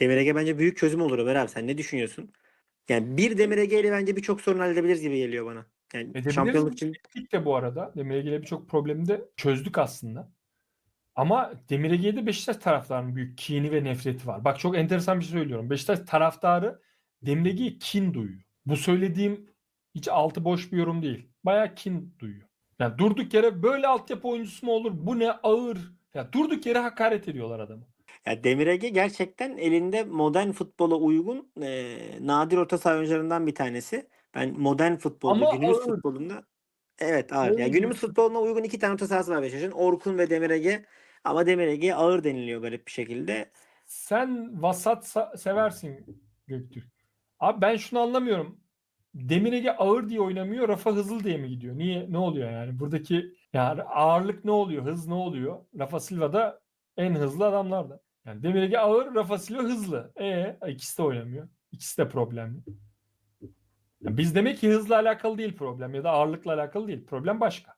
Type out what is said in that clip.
Demir Ege bence büyük çözüm olur Ömer abi. Sen ne düşünüyorsun? Yani bir Demir Ege ile bence birçok sorun halledebiliriz gibi geliyor bana. Yani Edebiliriz. şampiyonluk için Ettik de bu arada. Demir Ege'yle birçok problemi de çözdük aslında. Ama Demir Ege'ye de Beşiktaş taraftarının büyük kini ve nefreti var. Bak çok enteresan bir şey söylüyorum. Beşiktaş taraftarı Demir Ege'ye kin duyuyor. Bu söylediğim hiç altı boş bir yorum değil. Bayağı kin duyuyor. Yani durduk yere böyle altyapı oyuncusu mu olur? Bu ne ağır. Ya durduk yere hakaret ediyorlar adamı. Ya Demir Ege gerçekten elinde modern futbola uygun e, nadir orta saha oyuncularından bir tanesi. Ben modern futbolda, Ama günümüz ağır. futbolunda evet ağır. Ya günümüz futboluna uygun iki tane orta sahası var Beşiktaş'ın. Orkun ve Demir Ege. Ama Demir Ege'ye ağır deniliyor garip bir şekilde. Sen vasat sa- seversin Göktürk. Abi ben şunu anlamıyorum. Demir Ege ağır diye oynamıyor, Rafa hızlı diye mi gidiyor? Niye? Ne oluyor yani? Buradaki yani ağırlık ne oluyor? Hız ne oluyor? Rafa Silva da en hızlı adamlardan. Yani Demir Ege ağır, Rafa Silva hızlı. E ikisi de oynamıyor. İkisi de problemli. Yani biz demek ki hızla alakalı değil problem ya da ağırlıkla alakalı değil. Problem başka.